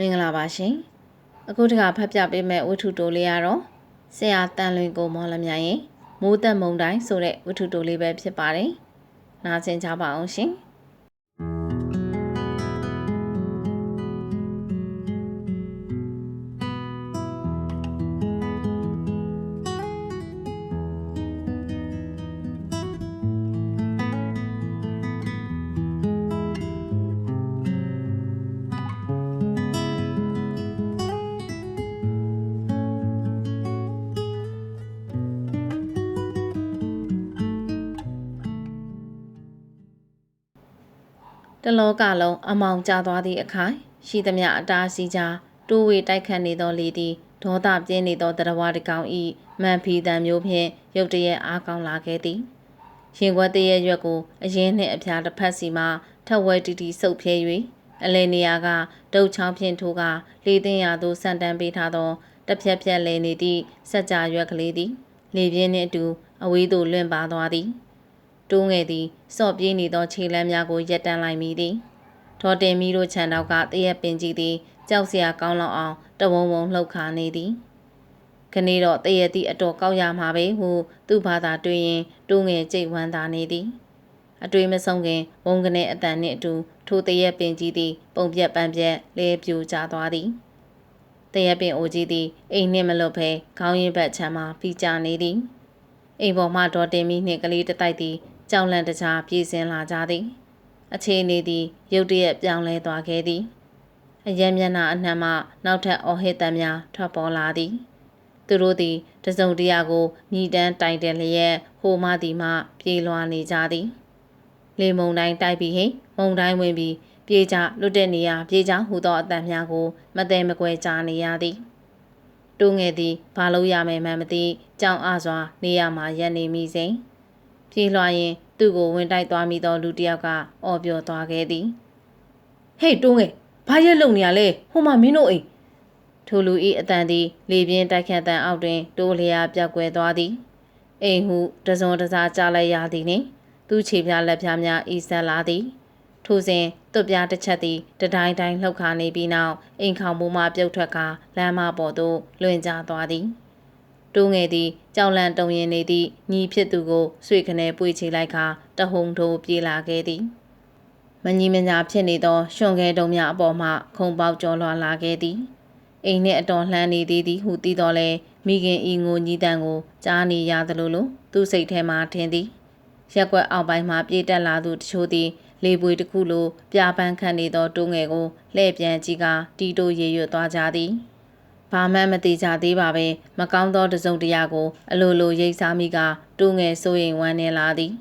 မင်္ဂလာပါရှင်အခုတခါဖတ်ပြပေးမယ့်ဝတ္ထုတိုလေးကတော့ဆရာတန်လွင်ကိုမော်လမြိုင်ရဲ့မိုးသက်မုံတိုင်းဆိုတဲ့ဝတ္ထုတိုလေးပဲဖြစ်ပါတယ်နားဆင်ကြပါအောင်ရှင် တလောကလုံးအမောင်ကျသွားသည့်အခါရှိသမျှအတားအဆီးကြားတိုးဝေတိုက်ခတ်နေသောလေသည်ဒေါသပြင်းနေသောတရဝတကောင်ဤမန်ဖီတံမျိုးဖြင့်ရုတ်တရက်အားကောင်းလာခဲ့သည်ရင်ခွက်တရက်ရွက်ကိုအရင်နှင့်အဖျားတစ်ဖက်စီမှထက်ဝဲတီတီဆုပ်ဖြဲ၍အလဲနေရာကဒုတ်ချောင်းဖြင့်ထိုးကလေသိန်းရာသို့ဆန်တန်းပေးထားသောတစ်ဖြက်ဖြက်လဲနေသည့်စက်ကြာရွက်ကလေးသည် လေပြင်းနှင့်အတူအဝေးသို့လွင့်ပါသွားသည် တိုးငယ်သည်စော့ပြေးနေသောခြေလမ်းများကိုရက်တန်းလိုက်မိသည်ဒေါ်တင်မီတို့ခြံတောက်ကတရက်ပင်ကြီးသည်ကြောက်စရာကောင်းလောက်အောင်တဝုံဝုံလှုပ်ခါနေသည်ခဏတော့တရက်သည့်အတော်ကောက်ရမှာပဲဟုသူ့ဘာသာတွေ့ရင်တိုးငယ်ကြိတ်ဝမ်းသာနေသည်အတွေ့မဆုံးခင်ဝုံကနေအတန်နှင့်အတူထိုတရက်ပင်ကြီးသည်ပုံပြက်ပန်းပြက်လဲပြူကျသွားသည်တရက်ပင်အိုကြီးသည်အိမ်နှင့်မလွတ်ဘဲခေါင်းရင်းဘက်ခြမ်းမှဖိကျနေသည်အိမ်ပေါ်မှဒေါ်တင်မီနှင့်ကလေးတစ်တိုက်သည် ကြောင်လန့်တကြားပြေးစင်လာကြသည် အခြေအနေသည် ရုတ်တရက်ပြောင်းလဲသွားခဲ့သည်အယံမျက်နှာအနှံ့မှနောက်ထပ်အော်ဟစ်တမ်းများထွက်ပေါ်လာသည် သူတို့သည်တစုံတရာကိုညီတန်းတိုင်တယ်လျက်ဟိုမှသည်မှပြေးလွှားနေကြသည်လေမုန်တိုင်းတိုက်ပြီးဟိမုန်တိုင်းဝင်ပြီးပြေးကြလွတ်တဲ့နေရာပြေးကြဟူသောအတန်များကိုမသိမကွဲကြားနေရသည်တိုးငယ်သည်ဘာလို့ရမယ်မှန်းမသိကြောင်အားစွာနေရမှရက်နေမိစဉ် ပြေးလွှားရင်သူ့ကိုဝင်တိုက်သွားမိသောလူတစ်ယောက်ကအော်ပြောသွားခဲ့သည်ဟေးတွန်းငယ်ဘာရက်လုံနေရလဲဟိုမှာမင်းတို့အိမ်ထိုလူ၏အတန်သည်လေပြင်းတိုက်ခတ်တန်အောက်တွင်တိုးလျာပြောက်ကွယ်သွားသည်အိမ်ဟုတစုံတစားကြားလိုက်ရသည်နှင့်သူ့ခြေပြားလက်ပြားများဤဆက်လာသည်ထိုစဉ်တွပြားတစ်ချက်သည်တတိုင်းတိုင်းလှုပ်ခါနေပြီးနောက်အိမ်ခေါင်မိုးမှပြုတ်ထွက်ကာလမ်းမပေါ်သို့လွင်ကျသွားသည် တိုးငယ်သည်ကြောက်လန့်တုံရင်နေသည့်ညီဖြစ်သူကိုဆွေခနဲပွေချလိုက်ကာတဟုန်ထိုးပြေးလာခဲ့သည်မညီမညာဖြစ်နေသောရွှွန်ခဲတုံများအပေါ်မှခုံပေါက်ကျော်လွှာလာခဲ့သည်အိမ်နှင့်အတော်လှမ်းနေသေးသည်ဟုသိတော်လဲမိခင်ဤငိုညီးတန်ကိုကြားနေရသလိုလိုသူ့စိတ်ထဲမှထင်သည်ရက်ွက်အောက်ပိုင်းမှပြေးတက်လာသူတချို့သည်လေပွေတစ်ခုလိုပြာပန်းခန့်နေသောတိုးငယ်ကိုလှည့်ပြန်ကြည့်ကာတီတိုရေရွတ်သွားကြသည် ဘာမှမသိကြသေးပါပဲမကောင်းသောတစုံတရာကို အလိုလိုရိတ်စားမိကတိုးငယ်စိုးရိမ်ဝမ်းနေလာသည်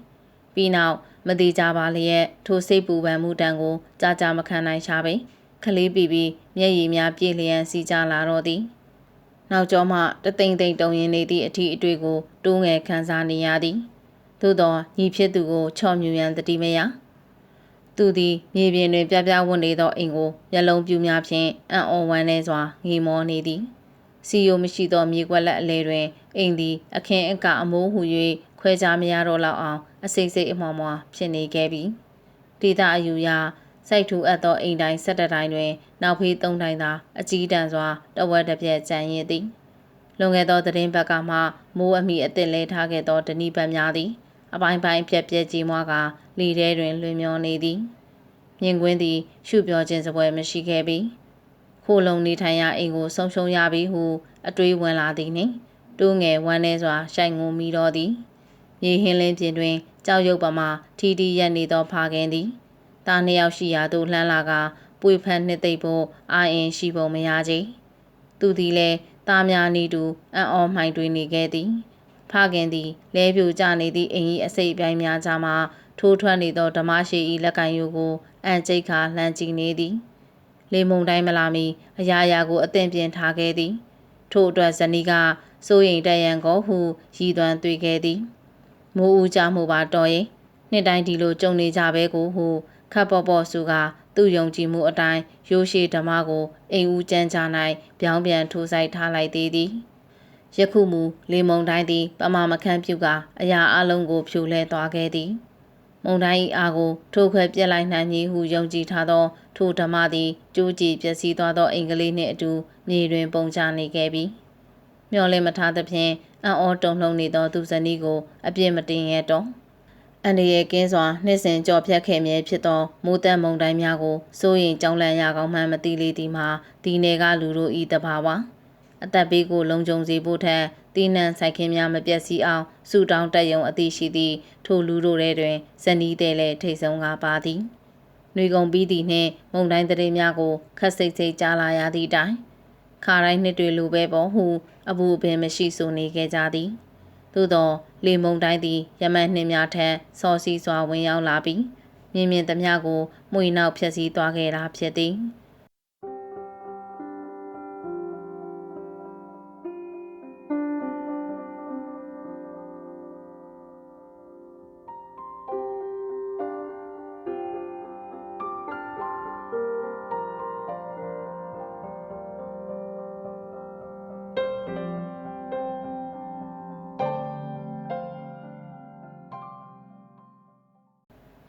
ပြီးနောက်မတိကြပါလျက်ထိုစိတ်ပူပန်မှုတန်ကိုကြာကြာမခံနိုင်ရှာပေခလေးပီပြီးမျက်ရည်များပြည့်လျံစီကြလာတော့သည်နောက်ကျောမှတသိမ့်သိမ့်တုံရင်နေသည့်အထီးအတွေ့ကိုတိုးငယ်ခံစားနေရသည်သို့သောညီဖြစ်သူကိုချော့မြူရန်တတိမယ သူသည်မြေပြင်တွင် ပြပြဝတ်နေသောအိမ်ကိုမျက်လုံးပြူများဖြင့်အံ့ဩဝမ်းနည်းစွာငေမောနေသည်စီယိုမရှိသောမြေကွက်လက်အလဲတွင်အိမ်သည် အခင်းအကအမိုးဟု၍ခွဲခြားမရတော့လောက်အောင် အစိမ့်စိမ့်အမော်မွားဖြစ်နေခဲ့ပြီဒေတာအယူရာစိုက်ထူအပ်သောအိမ်တိုင်း၁၇တိုင်းတွင် နောက်ဖေး၃တိုင်းသာအကြီးတန်းစွာတဝက်တစ်ပြက်ကျန်ရည်သည်လွန်ခဲ့သောသတင်းဘက်ကမှမိုးအမိအသစ်လဲထားခဲ့သောဒဏိပတ်များသည် အပိုင်းပိုင်းပြက်ပြက်ကြီးမွားက လီထဲတွင်လွင်မျောနေသည်မြင်ကွင်းသည်ရှုပြောခြင်းစပွဲမရှိခဲ့ပြီခိုလုံနေထိုင်ရာအိမ်ကိုဆုံးရှုံးရပြီဟု အတွေးဝင်လာသည်နှင့်တိုးငယ်ဝမ်းနေစွာရှိုင်ငုံမိတော်သည်မြေဟင်းလင်းပြင်တွင်ကြောက်ရွံ့ပမာထီထီရက်နေသောဖခင်သည်တာနှစ်ယောက်ရှိရာသို့လှမ်းလာကပွေဖန်နှစ်သိမ့်ဖို့အာရင်ရှိပုံမရကြ။သူသည်လည်းသားများနီတူအံ့ဩမှိုင်တွေနေခဲ့သည်။ဖခင်သည်လဲပြိုကျနေသည့်အိမ်၏အစိပ်အပိုင်းများကြားမှ ထိုးထွက်နေသောဓမ္မရှိ၏လက်ကင်ယိုကိုအန်ကျိတ်ခါလှမ်းကြည့်နေသည်။လေမုန်တိုင်းမလာမီအရာရာကိုအသင်ပြင်ထားခဲ့သည်။ထို့အတွက်ဇနီးကစိုးရိမ်တရန်ကိုဟုရည်သွမ်းသွေခဲ့သည်။မိုးဦးကြမှုပါတော်ရင်နှစ်တိုင်းဒီလိုကြုံနေကြပဲကိုဟုခပ်ပေါ်ပေါ်စုကသူ့ယုံကြည်မှုအတိုင်းရိုးရှိဓမ္မကိုအိမ်ဦးကျန်းချ၌ပြောင်းပြန်ထိုးဆိုင်ထားလိုက်သေးသည်ယခုမူလေမုံတိုင်းသည်ပမာမခန့်ပြုကအရာအလုံးကိုဖြိုလဲသွားခဲ့သည် မုန်တိုင်း၏အားကိုထိုးခွဲပြက်လိုက်နိုင်မည်ဟုယုံကြည်ထားသော ထိုဓမ္မသည်ကြိုးကြည်ပျက်စီးသွားသောအင်္ဂလိပ်နှင့်အတူမြေတွင်ပုံချနေခဲ့ပြီမျောလင်းမထားသဖြင့်အံ့ဩတုန်လှုပ်နေသောသူဇနီးကိုအပြစ်မတင်ရတော့အန်ဒီရဲ့ကင်းစွာနှစ်စဉ်ကြော်ဖြတ်ခဲ့မြဲဖြစ်သောမိုးတက်မုန်တိုင်းများကိုစိုးရင်ကြောင်းလန့်ရကောင်းမှမသိလေသည်မှာဒီနယ်ကလူတို့ဤတဘာဝအသက်ဘေးကိုလုံခြုံစေဖို့ထက် တီးနှံဆိုင်ခင်းများမပြတ်စည်းအောင်စူတောင်းတက်ယုံအသိရှိသည့်ထိုလူတို့ထဲတွင်ဇနီးတဲ့လည်းထိတ်ဆုံးကားပါသည်။နှွေကုန်ပြီးသည့်နှင့်မုန်တိုင်းတရေများကိုခက်စိတ်စိတ်ကြားလာရသည့်တိုင်ခါတိုင်းနှစ်တွေလိုပဲပေါ်ဟုအဘူအပင်မရှိဆိုနေခဲ့ကြသည်။သို့သောလေမုန်တိုင်းသည်ယမန်နှင်းများထက်စောစီစွာဝင်ရောက်လာပြီးမြင်မြင်သမျှကိုမှွေနောက်ဖြက်စီးသွားခဲ့တာဖြစ်သည်။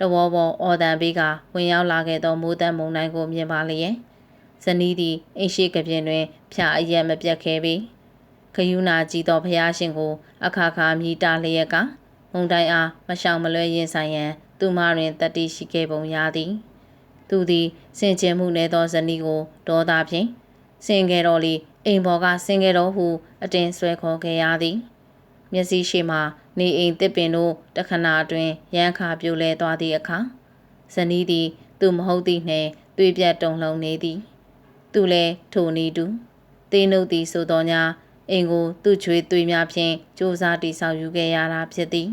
တဝေါဘောအော်တန်ဘေးကဝင်ရောက်လာခဲ့သောမိုးသက်မုန်တိုင်းကိုမြင်ပါလျင်ဇနီးသည်အိမ်ရှိကပြင်တွင် ဖြာအရက်မပြတ်ခဲ့ပြီခယူနာကြည်သောဖျားရှင်ကိုအခါခါမြည်တာလျက်ကမုန်တိုင်းအားမရှောင်မလွဲရင်ဆိုင်ရန် သူမတွင်တတိရှိခဲ့ပုံရသည်သူသည်စင်ကြင်မှုနေသောဇနီးကိုဒေါသဖြင့်စင်ခဲ့တော်လီအိမ်ပေါ်ကစင်ခဲ့တော်ဟု အတင်းဆွဲခေါ်ခဲ့ရသည် မျက်စိရှိမှ နေအိမ်တစ်ပင်တို့တခဏအတွင်းရန်ခါပြိုလဲသွားသည့်အခါဇနီးသည် သူမဟုတ်သည့်နှင့်သွေးပြတ်တုန်လှုံနေသည်သူလည်းထိုနီတူသေးနှုတ်သည်ဆိုတော်ညာအိမ်ကိုသူ့ချွေသွေးများဖြင့်စူးစားတိဆောက်ယူခဲ့ရတာဖြစ်သည်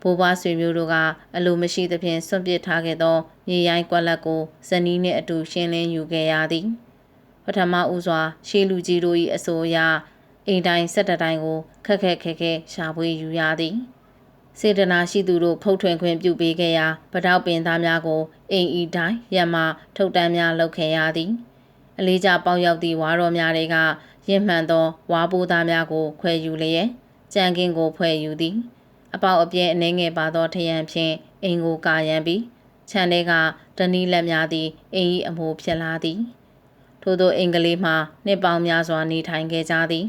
ဘိုးဘွားဆွေမျိုးတို့ကအလိုမရှိသဖြင့်စွန့်ပစ်ထားခဲ့သောမြေရိုင်းကွက်လက်ကိုဇနီးနှင့်အတူရှင်းလင်းယူခဲ့ရသည်ပထမဦးစွာရှေးလူကြီးတို့၏အဆိုအရ အိမ်တိုင်းဆက်တတိုင်းကိုခက်ခက်ခဲခဲရှာဖွေယူရသည်စေတနာရှိသူတို့ဖုတ်ထွင်ခွင့်ပြုပေးခဲ့ရာဗတောက်ပင်သားများကိုအိမ်ဤတိုင်းရမထုတ်တန်းများလုပ်ခဲ့ရသည် အလေးကြပေါက်ရောက်သည့်ဝါတော်များတွေကရင့်မှန်သောဝါပိုးသားများကိုခွဲယူလျက်ကြံကင်းကိုဖွဲ့ယူသည် အပေါက်အပြဲအနေငယ်ပါသောထရန်ဖြင့်အိမ်ကိုကာရန်ပြီးခြံထဲကတနီးလက်များသည်အိမ်၏အမိုးဖြစ်လာသည် ထို့သောအင်္ဂလိပ်မှနှစ်ပေါင်းများစွာနေထိုင်ခဲ့ကြသည်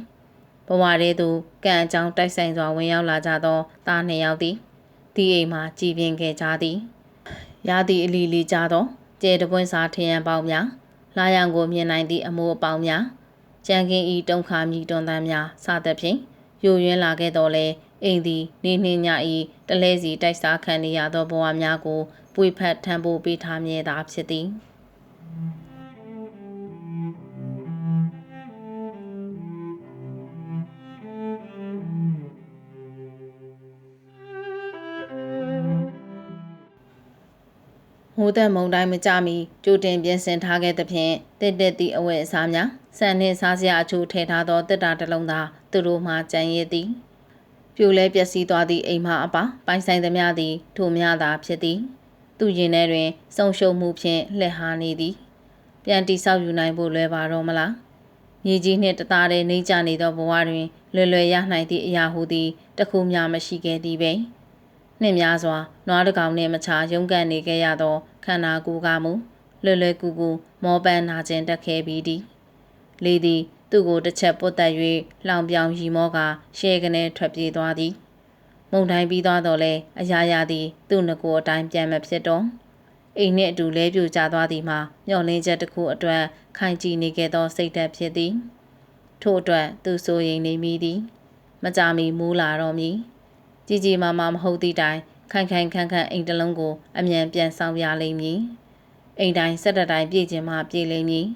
ဘဝရဲသို့ကံအကြောင်းတိုက်ဆိုင်စွာဝင်ရောက်လာကြသောသားနှစ်ယောက်သည်ဒီအိမ်မှာကြည်ပြင်းခဲ့ကြသည်ရာသီအလီလီကြသောကျဲတပွင့်စာထရန်ပေါင်းများလာရောင်ကိုမြင်နိုင်သည့်အမိုးအပေါင်းများကြံကင်းဤတုံခါမြည်တွန်တန်းများစသဖြင့်ယိုယွင်းလာခဲ့တော်လဲအိမ်သည်နေနှင်းညဤတလဲစီတိုက်စားခံနေရသောဘဝများကိုပွေဖက်ထံပိုးပေးထားမြဲတာဖြစ်သည် ဟိုးသက်မုံတိုင်းမကြမီကြိုတင်ပြင်ဆင်ထားခဲ့သဖြင့်တစ်တက်သည့်အဝတ်အစားများဆန်နှင့်စားစရာအချို့ထည့်ထားသောတစ်တာတစ်လုံးသာသူတို့မှကြံရည်သည်ပြိုလဲပျက်စီးသွားသည့်အိမ်မှအပါပိုင်ဆိုင်သမျှသည်ထိုများသာဖြစ်သည် သူရင်ထဲတွင်ဆုံရှုံမှုဖြင့်လှည့်ဟာနေသည် ပြန်တိဆောက်ယူနိုင်ဖို့လွယ်ပါတော့မလားမြေကြီးနှင့်တသားတည်းနေကြနေသောဘဝတွင်လွယ်လွယ်ရနိုင်သည့်အရာဟုသည်တစ်ခုမျှမရှိခဲ့သည်ပင် နှင့်များစွာနွားတကောင်နှင့်မချရုန်းကန်နေခဲ့ရသော ခန္ဓာကိုယ်ကမူလွယ်လွယ်ကူကူမောပန်းနာကျင်တက်ခဲ့ပြီးသည်လေသည်သူ့ကိုတစ်ချက်ပုတ်တက်၍လောင်ပြောင်ရီမောကရှဲကနေထွက်ပြေးသွားသည်မုန်တိုင်းပြီးသွားတော့လဲအရာရာသည် သူ့ငကိုအတိုင်းပြန်မဖြစ်တော့အိမ်နှင့်အတူလဲပြူကျသွားသည်မှာမျောလင်းချက်တစ်ခုအတွက်ခိုင်ကြည်နေခဲ့သောစိတ်ဓာတ်ဖြစ်သည်ထို့အတွက်သူစိုးရိမ်နေမိသည် မကြမီမူးလာတော့မည် ကြီးကြီးမားမားမဟုတ်သည့်တိုင်ခိုင်ခိုင်ခန့်ခန့်အိမ်တစ်လုံးကိုအမြန်ပြန်ဆောင်ပြလိမ့်မည်အိမ်တိုင်းဆက်တတိုင်းပြည်ခြင်းမှပြည်လိမ့်မည်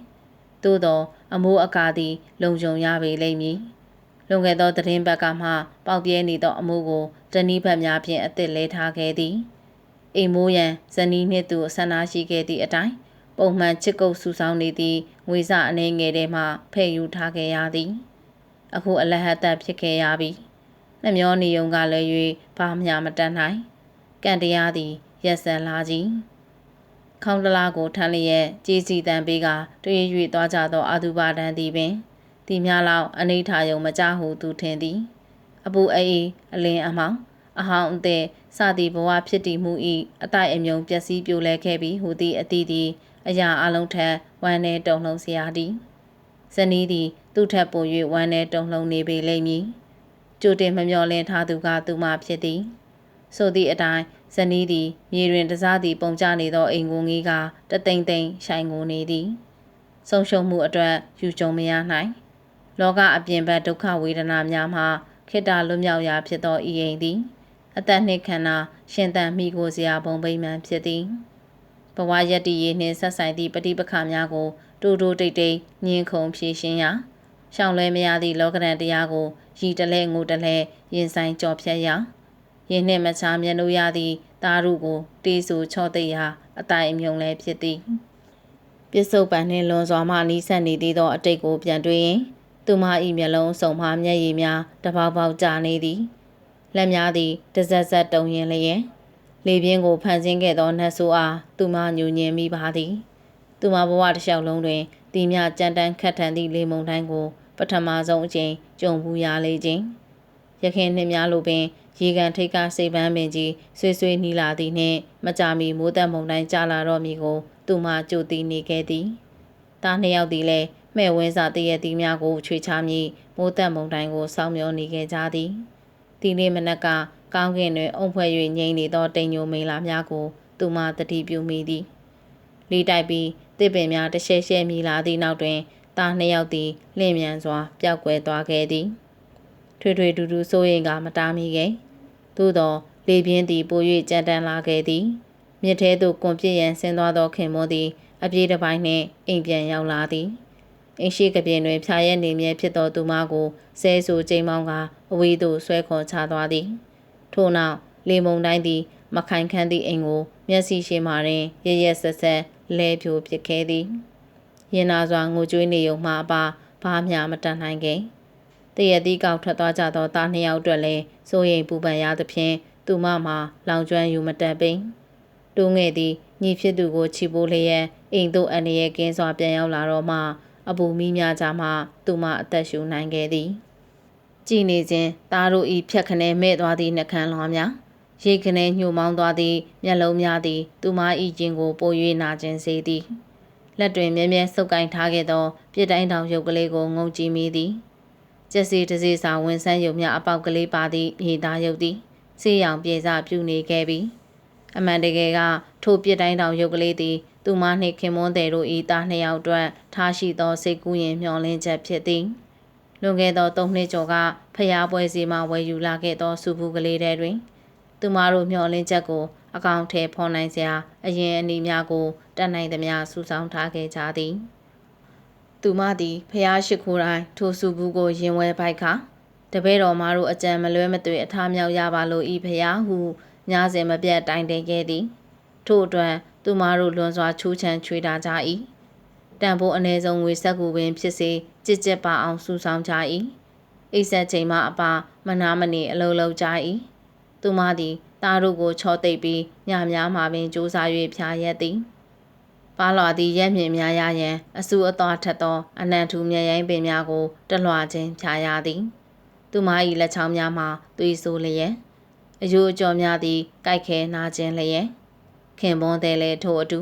သို့သောအမိုးအကာသည် လုံခြုံရပေလိမ့်မည်လွန်ခဲ့သောသတင်းဘက်ကမှပေါက်ပြဲနေသောအမိုးကိုတနည်းဘက်များဖြင့်အသစ်လဲထားခဲ့သည်အိမ်မိုးရန်ဇနီးနှင့်သူဆန္ဒရှိခဲ့သည့်အတိုင်းပုံမှန်ချစ်ကုပ်ဆူဆောင်းနေသည့်ငွေစအနေငယ်ထဲမှဖယ်ယူထားခဲ့ရသည် အခုအလဟတ်သက်ဖြစ်ခဲ့ရပြီ နှမျောနေုံကလည်း၍ဘာမှမတတ်နိုင်ကံတရားသည်ရက်စံလာကြီးခေါင်းတလားကိုထမ်းလျက်ကြေးစီတန်ပေးကတွေ့၍သွားကြသောအာသူဘဒန်သည်ပင်ဒီများလောက်အနိဋ္ဌာယုံမကြဟုသူထင်သည်အပူအေးအလင်းအမောင်အဟောင်းအသည်စသည်ဘဝဖြစ်တည်မှု၏အတိုက်အမြုံပျက်စီးပြိုလဲခဲ့ပြီးဟူသည့်အသည့်သည်အရာအလုံးထက်ဝမ်းနေတုံလုံးစရာသည်ဇနီးသည်သူ့ထက်ပို၍ဝမ်းနေတုံလုံးနေပေလိမ့်မည် ကြိုတင်မမျှော်လင့်ထားသူကသူမဖြစ်သည်ဆိုသည့်အတိုင်းဇနီးသည်မြေတွင်တစားသည်ပုံကျနေသောအိမ်ကိုငီးကတသိမ့်သိမ့်ရှိုင်ကိုနေသည်ဆုံးရှုံးမှုအတွက်ယူကြုံမရနိုင်လောကအပြင်ဘက်ဒုက္ခဝေဒနာများမှခိတ္တလွတ်မြောက်ရာဖြစ်သောဤအိမ်သည်အသက်နှင့်ခန္ဓာရှင်သန်မိကိုစရာဘုံဗိမာန်ဖြစ်သည်ဘဝရတ္တိရေးနှင့်ဆက်ဆိုင်သည့်ပဋိပက္ခများကိုတိုးတိုးတိတ်တိတ်ညှင်းခုန်ဖြေရှင်းရာရှောင်လွဲမရသည့်လောကရန်တရားကို ရည်တလဲငိုတလဲရင်ဆိုင်ကြော်ဖြတ်ရာယင်းနှင့်မချာမျက်နှာရသည့်တာရုကို တေးဆူချော့သိရာအတိုင်အမြုံလည်းဖြစ်သည်ပြစ္ဆုတ်ပံနှင့်လွန်စွာမှနီးစပ်နေသေးသောအတိတ်ကိုပြန်တွေ့ရင်သူမ၏မျက်လုံးစုံမှမျက်ရည်များတပေါက်ပေါက်ကျနေသည်လက်များသည်တဇက်ဇက်တုံရင်လျင်လေပြင်းကိုဖန်ဆင်းခဲ့သောနှက်ဆိုးအားသူမညူညင်မိပါသည် သူမဘဝတစ်လျှောက်လုံးတွင်ဒီမြကြမ်းတမ်းခတ်ထန်သည့်လေမုန်တိုင်းကို ပထမဆုံးအကြိမ်ကြုံဘူးရလေခြင်းရခင်နှစ်များလိုပင်ရေကန်ထိတ်ကစိတ်ပန်းပင်ကြီးဆွေးဆွေးနီးလာသည်နှင့်မကြမီမိုးသက်မုန်တိုင်းကျလာတော့မည်ကိုသူမှကြိုသိနေခဲ့သည်။တားနှစ်ယောက်သည်လည်းမှဲ့ဝင်းစာတည့်ရသည်များကိုချွေချမည်မိုးသက်မုန်တိုင်းကိုစောင့်မျှော်နေခဲ့ကြသည်။ဒီနေ့မနက်ကကောင်းကင်တွင်အုံဖွဲ့၍ငြိမ်နေသောတိမ်ညိုမိန်လာများကိုသူမှတတိပြုမိသည်။လီတိုက်ပြီးတစ်ပင်များတရှဲရှဲမြည်လာသည့်နောက်တွင် တားနှစ်ယောက်သည်လင့်မြန်စွာပျောက်ကွယ်သွားခဲ့သည်။ထွေထွေတူတူစိုးရင်ကမတားမိခဲ့။သို့သောလေပြင်းသည်ပို၍ကြမ်းတမ်းလာခဲ့သည်မြစ်ထဲသို့ကွန်ပြစ်ရန်ဆင်းသွားသောခင်မောသည် အပြေးတစ်ပိုင်းနှင့်အိမ်ပြန်ရောက်လာသည်အိမ်ရှိကပြင်းတွင်ဖြာရက်နေမြဲဖြစ်သောသူမကိုဆဲဆူကျိမ်းမောင်းကအဝေးသို့ဆွဲခေါ်ချသွားသည် ထို့နောက်လေမုန်တိုင်းသည် မခိုင်ခန့်သည့်အိမ်ကို မျက်စိရှိမှတွင်ရရက်ဆက်ဆက်လဲပြိုပစ်ခဲ့သည် ရင်နာစွာငိုကြွေးနေုံမှအပါဘာမျှမတန်နိုင်ခဲ့တရသီးကောက်ထွက်သွားကြသောသားနှစ်ယောက်အတွက်လည်းစိုးရိမ်ပူပန်ရသဖြင့်သူမမှာလောင်ကျွမ်းယူမတက်ပိန်တူးငယ်သည်ညီဖြစ်သူကိုချီပိုးလျက်အိမ်သို့အန္တရာယ်ကင်းစွာပြန်ရောက်လာတော့မှအပူမီးများကြမှသူမအသက်ရှူနိုင်ခဲ့သည်ကြည်နေခြင်းသားတို့ဤဖြက်ခနဲမဲ့သွားသည့်နှကန်းလွှားများရိတ်ခနဲညှို့မောင်းသွားသည့်မျက်လုံးများသည် သူမ၏ရင်ကိုပို၍နာကျင်စေသည် လက်တွင်မြဲမြဲစုပ်ကိုင်ထားခဲ့သောပြစ်တိုင်းတောင်ရုပ်ကလေးကိုငုံကြည့်မိသည်ကျက်စီတစီစာဝင်ဆန်းယုံမြအပေါက်ကလေးပါသည့်မြေသားရုပ်သည်ဆေးရောင်ပြေစာပြုနေခဲ့ပြီးအမှန်တကယ်ကထိုပြစ်တိုင်းတောင်ရုပ်ကလေးသည် သူမနှင့်ခင်မွန်းတဲ့တို့ဤသားနှစ်ယောက်အတွက်ထားရှိသောစိတ်ကူးရင်မျှော်လင့်ချက်ဖြစ်သည်လွန်ခဲ့သော၃နှစ်ကျော်ကဖျားပွဲစီမှဝယ်ယူလာခဲ့သောစုဘူးကလေးတွေတွင် သူမတို့မျှော်လင့်ချက်ကို အကောင့်ထဲဖော်နိုင်စရာအရင်အနည်းများကိုတတ်နိုင်သမျှစုဆောင်းထားခဲ့ကြသည်။သူမသည်ဖျားရှိခိုးတိုင်းထိုစုဘူးကိုရင်ဝဲပိုက်ခါတပည့်တော်မတို့အကြံမလွဲမသွေအထားမြောက်ရပါလို့ဤဖျားဟုညာစဉ်မပြတ်တိုင်တင်ခဲ့သည်ထို့အတွက်သူမတို့လွန်စွာချူးချံချွေတာကြ၏တန်ဖိုးအ ਨੇ ဆုံးငွေဆက်ကူပင်ဖြစ်စေကြစ်ကြက်ပါအောင်စူဆောင်းကြ၏အိဆက်ချိန်မှအပါမနာမနေအလုံးလုံးကြ၏သူမသည် သားတို့ကိုချောသိပ်ပြီးညများမှာပင်စူးစား၍ဖြာရက်သည်ပါလွာသည်ရက်မြင့်များရရန်အဆူအသွားထက်သောအနံထူမြရိုင်းပင်များကိုတလွှာခြင်းဖြာရသည်သူမ၏လက်ချောင်းများမှာသွေးဆိုးလျက်အယိုးအကျော်များသည်ကြိုက်ခဲနာခြင်းလျက်ခင်ပွန်းသည်လည်းထို့အတူ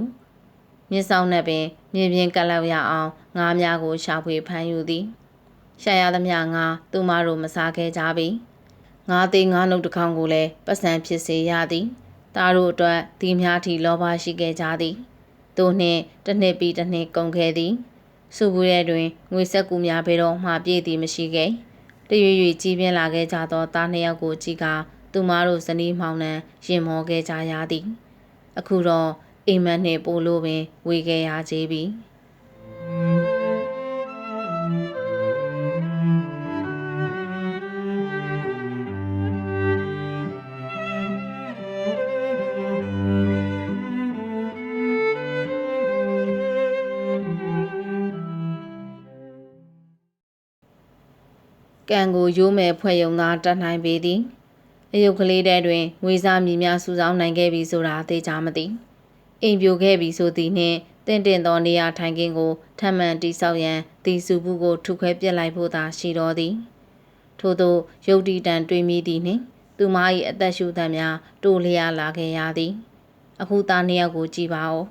မြစ်ဆောင်နှင့်ပင်မြေပြင်ကလောက်ရအောင်ငါးများကိုရှာဖွေဖမ်းယူသည်ရှာရသမျှငါသူမတို့မစားခဲ့ကြပြီ ငါးသိန်းငါးနှုတ်တစ်ခေါင်ကိုလည်းပတ်စံဖြစ်စေရသည်တားတို့အတွက်ဒီများထီလောဘရှိခဲ့ကြသည်သို့နှင့်တစ်နှစ်ပြီးတစ်နှစ်ကုန်ခဲ့သည်စုဘူးရဲတွင်ငွေဆက်ကူများဘယ်တော့မှပြည့်သည်မရှိခဲ့တရွေ့ရွေ့ကြီးပြင်းလာခဲ့ကြသောသားနှစ်ယောက်ကိုကြည့်ကသူမတို့ဇနီးမောင်နှံရင်မောခဲ့ကြရသည်အခုတော့အိမ်မက်နှင့်ပို့လို့ပင်ဝေခဲ့ရကြပြီ ကံကိုရိုးမဲ့ဖွဲ့ယုံသာတတ်နိုင်ပေသည်အယုတ်ကလေးတဲတွင်ငွေစားမြည်များစုဆောင်းနိုင်ခဲ့ပြီဆိုတာသိကြမသည်အိမ်ပြိုခဲ့ပြီဆိုသည်နှင့်တင့်တင်သောနေရာထိုင်ခင်းကိုထပ်မံတိဆောက်ရန်တီစုဘူးကိုထုခွဲပြစ်လိုက်ဖို့သာရှိတော်သည်ထို့သောရုပ်တီတန်တွေးမိသည်နှင့်သူမ၏အသက်ရှူသံများတိုးလျားလာခဲ့ရသည် အခုသားနှစ်ယောက်ကိုကြည်ပါဦး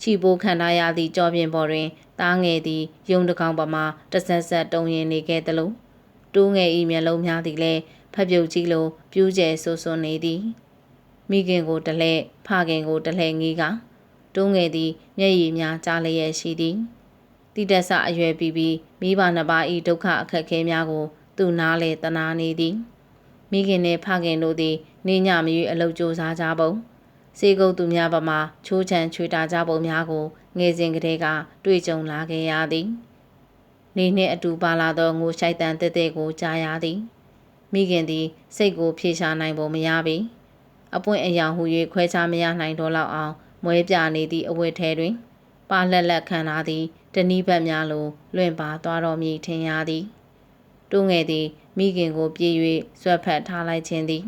ချီပိုးခံထားရသည့်ကြောပြင်ပေါ်တွင် သားငယ်သည်ယုံတကောင်ပမာတဆက်ဆက်တုံရင်နေခဲ့သလို တိုးငယ်၏မျက်လုံးများသည်လည်းဖက်ပြုတ်ကြီးလိုပြူးကျဲဆူဆွနေသည်မိခင်ကိုတလဲဖခင်ကိုတလဲငီးကတိုးငယ်သည်မျက်ရည်များကြားလျက်ရှိသည်တိတက်ဆအရွယ်ပြီးပြီးမိဘနှစ်ပါး၏ဒုက္ခအခက်ခဲများကို သူနားလေတနာနေသည်မိခင်နှင့်ဖခင်တို့သည် နေညမရွေးအလုပ်ကြိုးစားကြပုံစေကုပ်သူများပမာချိုးချံချွေတာကြပုံများကိုငယ်စဉ်ကတည်းကတွေ့ကြုံလာခဲ့ရသည် နေနှင့်အတူပါလာသောငိုရှိုက်တန်တဲ့တဲ့ကိုကြားရသည်မိခင်သည် စိတ်ကိုဖြေရှာနိုင်ပုံမရပေအပွင့်အယောင်ဟူ၍ခွဲခြားမရနိုင်တော့လောက်အောင်မွဲပြနေသည့်အဝတ်ထဲတွင် ပါလက်လက်ခံထားသည်တနီးဘက်များလိုလွင့်ပါသွားတော်မူထင်ရသည်တွငယ်သည်မိခင်ကိုပြေး၍ဆွဲဖက်ထားလိုက်ခြင်းသည်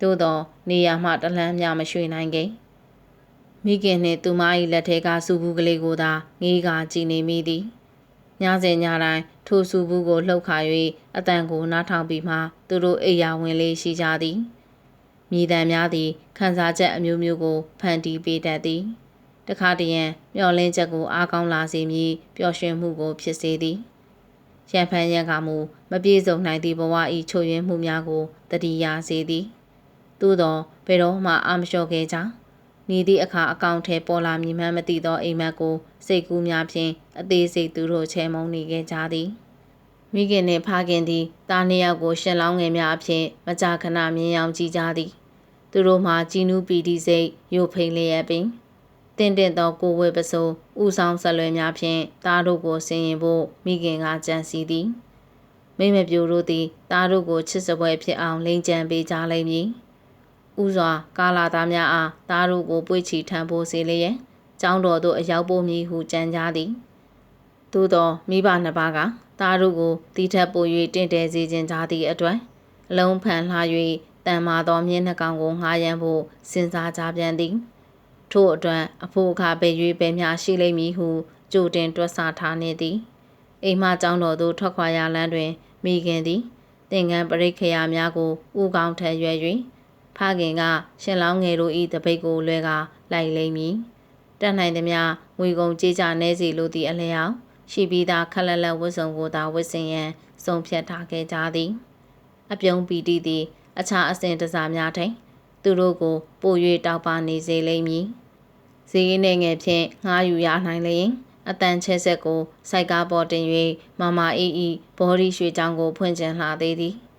သို့သောနေရာမှတလန်းများမရွှေ့နိုင်ခဲ့မိခင်နှင့်သူမ၏လက်ထဲကစူဘူးကလေးကိုသာငေးကကြည်နေမိသည် ညစဉ်ညတိုင်းထိုစူဘူးကိုလှုပ်ခါ၍အတန်ကိုနားထောင်ပြီးမှသူတို့အိယာဝင်လေးရှိကြသည်မိတံများသည်ခန်းစားချက်အမျိုးမျိုးကိုဖန်တီးပေးတတ်သည်တခါတရံမျောလင်းချက်ကိုအားကောင်းလာစေမည်ပျော်ရွှင်မှုကိုဖြစ်စေသည်ရန်ဖန်ရန်ကမှုမပြေဆုံးနိုင်သည့်ဘဝ၏ချို့ယွင်းမှုများကိုတတိယစေသည်သို့သောဘယ်တော့မှအာမလျှော့ခဲ့ကြ နေသည့်အခါအကောင့်ထဲပေါ်လာမည်မှန်းမသိသောအိမ်မက်ကိုစိတ်ကူးများဖြင့်အသေးစိတ်သူတို့ချဲမုံနေခဲ့ကြသည်မိခင်နှင့်ဖခင်သည်တားနှစ်ယောက်ကိုရှင်လောင်းငယ်များအဖြစ်မကြာခဏမြင်အောင်ကြည့်ကြသည်သူတို့မှជីနူးပီတီစိတ်ရုပ်ဖိန်လျက်ပင်တင့်တင့်သောကိုဝဲပစိုးဥဆောင်ဆက်လွယ်များဖြင့်သားတို့ကိုဆင်ရင်ဖို့မိခင်ကကြံစီသည်မိမပြိုတို့သည်သားတို့ကိုချစ်စပွဲဖြစ်အောင်လိန်ကြံပေးကြလိမ့်မည် ဥစွာ ကာလာသားများအားသားတို့ကိုပွေ့ချီထမ်းဖို့စေလျက်ကျောင်းတော်သို့အရောက်ပို့မည်ဟုကြံကြသည်သို့သောမိဘနှစ်ပါးကသားတို့ကိုတီထက်ပို၍တင့်တယ်စေခြင်းကြသည့်အတွက်အလုံးဖန်လှ၍တန်မာသောမြင်းနှကောင်ကိုငှားရမ်းဖို့စဉ်းစားကြပြန်သည်ထို့အတွက်အဖို့အခါပဲ၍ပဲများရှိလိမ့်မည်ဟုကြိုတင်တွက်ဆထားနေသည်အိမ်မကျောင်းတော်သို့ထွက်ခွာရလမ်းတွင်မိခင်သည်သင်္ကန်းပရိခယာများကိုဥကောင်းထရွယ်၍ ဖခင်ကရှင်လောင်းငယ်တို့၏တပိတ်ကိုလွဲကလိုက်လိမ့်မည်တတ်နိုင်သမျှငွေကုန်ကြေးကြနေစီလိုသည့်အလျောက်ရှိပြီးသားခက်လက်လက်ဝတ်စုံကိုသာဝတ်ဆင်ရန်စုံဖြတ်ထားခဲ့ကြသည်အပြုံးပီတီသည်အခြားအစဉ်တစားများထိန်သူတို့ကိုပို၍တောက်ပါနေစေလိမ့်မည်ဈေးနေငယ်ဖြင့်ငှားယူရနိုင်လျင်အတန်ချဲဆက်ကိုစိုက်ကားပေါ်တင်၍မမအေးဤဘော်ဒီရွှေချောင်းကိုဖွင့်ကျင်လှသေးသည်။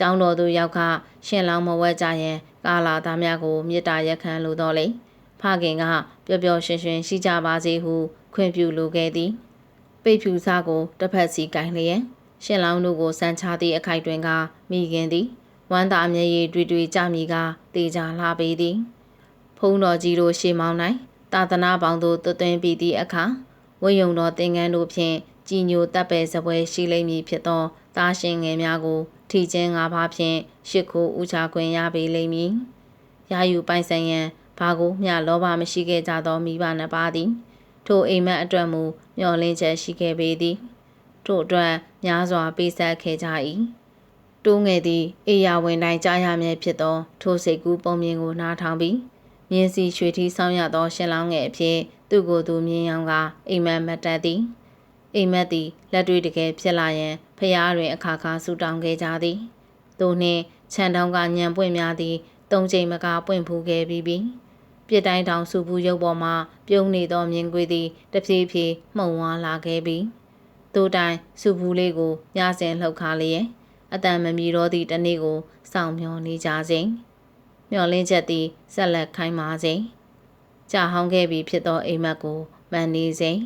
ကျောင်းတော်သို့ရောက်ကရှင်လောင်းမဝဲကြရန်ကာလာသားများကိုမေတ္တာရက်ခံလိုတော်လေ။ဖခင်ကပျော်ပျော်ရွှင်ရွှင်ရှိကြပါစေဟုခွင့်ပြုလိုခဲ့သည်။ပိတ်ဖြူစားကိုတစ်ဖက်စီကင်လျက်ရှင်လောင်းတို့ကိုစမ်းချသည့်အခိုက်တွင်ကမိခင်သည်ဝမ်းသာမျက်ရည်တွေ့တွေ့ကြမိကတေချာလာပေသည်။ဖုံးတော်ကြီးတို့ရှေ့မောင်း၌သာသနာပေါင်းသို့သွသွင်းပြီးသည့်အခါဝိယုံတော်သင်္ကန်းတို့ဖြင့် ကြည်ညိုတပ်ပယ်စပွဲရှိလိမ့်မည်ဖြစ်သောသားရှင်ငယ်များကို ထီချင်းငါးပါးဖြင့်ရှစ်ခိုးဥချခွင့်ရပေလိမ့်မည်။ရာယူပိုင်ဆိုင်ရန်ဘာကိုမျှလောဘမရှိခဲ့ကြသောမိဘနှစ်ပါးသည် ထိုအိမ်မက်အတွက်မူမျှော်လင့်ချက်ရှိခဲ့ပေသည်။ထို့အတွက်များစွာပေးဆက်ခဲ့ကြ၏။တိုးငယ်သည်အေယာဝင်တိုင်းကြားရမည်ဖြစ်သော ထိုစိတ်ကူးပုံမြင်ကိုနားထောင်ပြီးမြင်းစီရွှေထီးဆောင်ရသောရှင်လောင်းငယ်အဖြစ်သူ့ကိုယ်သူမြင်အောင်ကအိမ်မက်မတ်တက်သည် အိမ်မက်သည်လက်တွေ့တကယ်ဖြစ်လာရန်ဖျားတွင်အခါခါဆူတောင်းခဲ့ကြသည်သို့နှင့်ခြံတောင်းကညံပွင့်များသည်သုံးချိန်မကပွင့်ဖူးခဲ့ပြီးပြီပြစ်တိုင်းတောင်ဆူပူရုပ်ပေါ်မှပြုံးနေသောမြင်ကွေးသည်တဖြည်းဖြည်းမှုန်ဝါလာခဲ့ပြီးသို့တိုင်ဆူပူလေးကိုညစဉ်လှုပ်ခါလျက်အတန်မမီတော့သည့်တနေ့ကိုစောင့်မျှော်နေကြစဉ်မျော်လင့်ချက်သည်ဆက်လက်ခိုင်းပါစဉ်ကြာဟောင်းခဲ့ပြီဖြစ်သောအိမ်မက်ကိုမန်နေစဉ်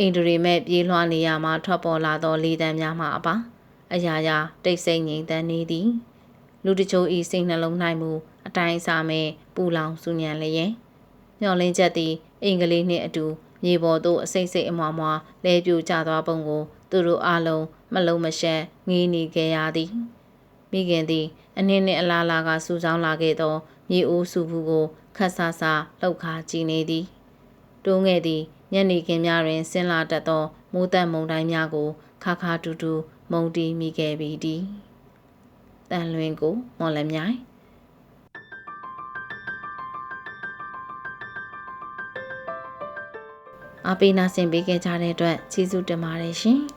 အင်ဒရီမဲ့ပြေးလွှားနေရမှထွက်ပေါ်လာသောလေတံများမှအပါအရာရာတိတ်ဆိတ်ငြိမ်သက်နေသည်လူတချို့ဤစိတ်နှလုံး၌မူအတိုင်းအစာမဲ့ပူလောင်စူညံလျက်မျောလင်းချက်သည်အင်္ဂလိပ်နှင့်အတူမြေပေါ်သို့အစိမ့်စိတ်အမွားမွားလဲပြူကျသွားပုံကို သူတို့အလုံးမလုံးမရှက်ငေးနေခဲ့ရသည်မိခင်သည်အနည်းနှင့်အလားလာကစူဆောင်းလာခဲ့သောမြေအိုးစုဘူးကိုခတ်ဆာဆာလှုပ်ခါကြည့်နေသည်တွုံးငယ်သည်ညနေခင်းများတွင်ဆင်းလာတတ်သောမိုးတက်မုန်တိုင်းများကိုခါခါတူတူမုန်တီးမိခဲ့ပြီးသည်တန်လွင်ကိုမော်လမြိုင်အပိနာဆင်ပေးခဲ့ကြတဲ့အတွက်ကျေးဇူးတင်ပါတယ်ရှင်။